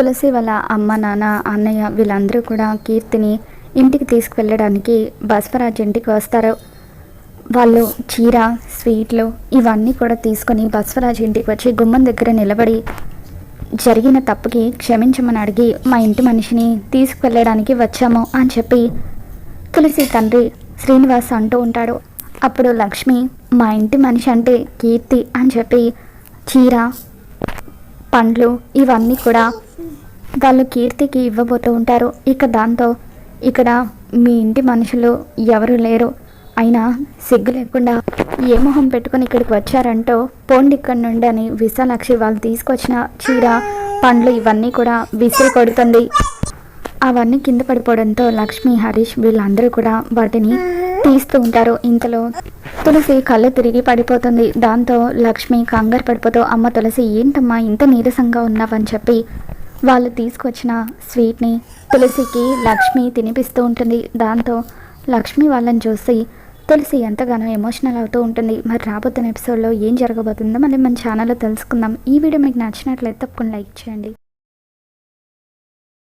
తులసి వాళ్ళ అమ్మ నాన్న అన్నయ్య వీళ్ళందరూ కూడా కీర్తిని ఇంటికి తీసుకువెళ్ళడానికి బస్వరాజ్ ఇంటికి వస్తారు. వాళ్ళు చీర స్వీట్లు ఇవన్నీ కూడా తీసుకొని బస్వరాజ్ ఇంటికి వచ్చి గుమ్మం దగ్గర నిలబడి జరిగిన తప్పుకి క్షమించమని అడిగి మా ఇంటి మనిషిని తీసుకువెళ్ళడానికి వచ్చాము అని చెప్పి తులసి తండ్రి శ్రీనివాస్ అంటూ ఉంటాడు. అప్పుడు లక్ష్మి మా ఇంటి మనిషి అంటే కీర్తి అని చెప్పి చీర పండ్లు ఇవన్నీ కూడా వాళ్ళు కీర్తికి ఇవ్వబోతూ ఉంటారు. ఇక దాంతో ఇక్కడ మీ ఇంటి మనుషులు ఎవరు లేరు. అయినా సిగ్గు లేకుండా ఏ మొహం పెట్టుకొని ఇక్కడికి వచ్చారంటో పోండి ఇక్కడి నుండి అని విశాలాక్షి వాళ్ళు తీసుకొచ్చిన చీర పండ్లు ఇవన్నీ కూడా విసిరి కొడుతుంది. అవన్నీ కింద పడిపోవడంతో లక్ష్మి హరీష్ వీళ్ళందరూ కూడా వాటిని తీస్తూ ఉంటారు. ఇంతలో తులసి కళ్ళు తిరిగి పడిపోతుంది. దాంతో లక్ష్మి కంగారు పడిపోతూ అమ్మ తులసి ఏంటమ్మా ఇంత నీరసంగా ఉన్నావని చెప్పి వాళ్ళు తీసుకొచ్చిన స్వీట్ని తులసికి లక్ష్మి తినిపిస్తూ ఉంటుంది. దాంతో లక్ష్మి వాళ్ళని చూసి తులసి ఎంతగానో ఎమోషనల్ అవుతూ ఉంటుంది. మరి రాబోతున్న ఎపిసోడ్లో ఏం జరగబోతుందో మళ్ళీ మన ఛానల్లో తెలుసుకుందాం. ఈ వీడియో మీకు నచ్చినట్లయితే తప్పకుండా లైక్ చేయండి.